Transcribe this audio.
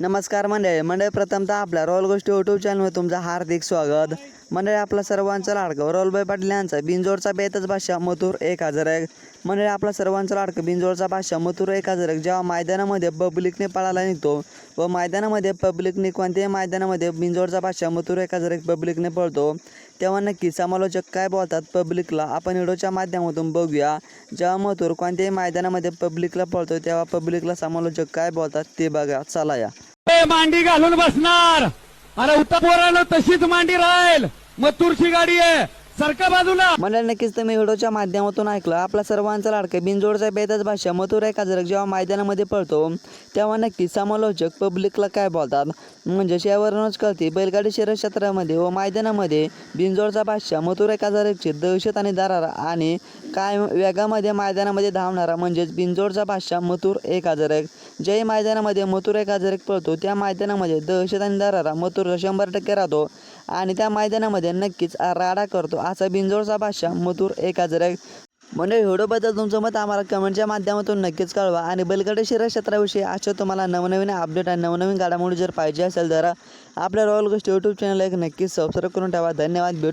नमस्कार मंडळी मंडळी प्रथमतः आपल्या रोल गोष्टी युट्यूब चॅनलवर तुमचं हार्दिक स्वागत. मंडळी आपला सर्वांचा लाडकं रोलबाई पाटील यांचा बिंजोडचा बेतच भाषा मथुर एक हजार एक. मंडळी आपला सर्वांचा लाडकं बिंजोडचा भाषा मथुर एक हजार एक. जेव्हा मैदानामध्ये पब्लिकने पळायला निघतो व मैदानामध्ये पब्लिकने कोणत्याही मैदानामध्ये बिंजोडचा भाषा मथुर एक हजार एक पब्लिकने पळतो तेव्हा नक्की समालोचक काय बोलतात पब्लिकला आपण व्हिडिओच्या माध्यमातून बघूया. जेव्हा मथुर कोणत्याही मैदानामध्ये पब्लिकला पळतो तेव्हा पब्लिकला समालोचक काय बोलतात ते बघा. चला या. मांडी घालून बसणार. अरे उत्तर पोरानं तशीच मांडी राहील. मथुरची गाडी आहे. सरका बाजूला. मंडळ नक्कीच तुम्ही व्हिडिओच्या माध्यमातून ऐकलं. आपला सर्वांचा लाडका बिनजोडचा बेतच भाषा मथुरा एक जेव्हा मैदानामध्ये पळतो तेव्हा नक्की समालोचक पब्लिकला काय बोलतात? म्हणजे यावरूनच कळते बैलगाडी शहर क्षेत्रामध्ये व मैदानामध्ये बिनजोडचा भाषा मथुरा एक दहशत आणि दरार आणि काय वेगामध्ये मैदानामध्ये धावणारा म्हणजेच बिनजोडचा भाषा मथुर एक हजारक जय मैदानामध्ये मथुर एक हजारक पळतो त्या मैदानामध्ये दहशत आणि दरारा मथुर शंभर टक्के राहतो. आणि त्या मैदानामध्ये नक्कीच राडा करतो. असा बिंजोळचा भाषा मथुर एक हजार म्हणजे व्हिडिओबद्दल तुमचं मत आम्हाला कमेंटच्या माध्यमातून नक्कीच कळवा. आणि बैलगाडी शिरा क्षेत्राविषयी अशा तुम्हाला नवनवीन अपडेट आणि नवनवीन घडामोडी जर पाहिजे असेल तर आपल्या रॉयल गोष्टी यूट्यूब चॅनल एक नक्कीच सबस्क्राईब करून ठेवा. धन्यवाद. भेटू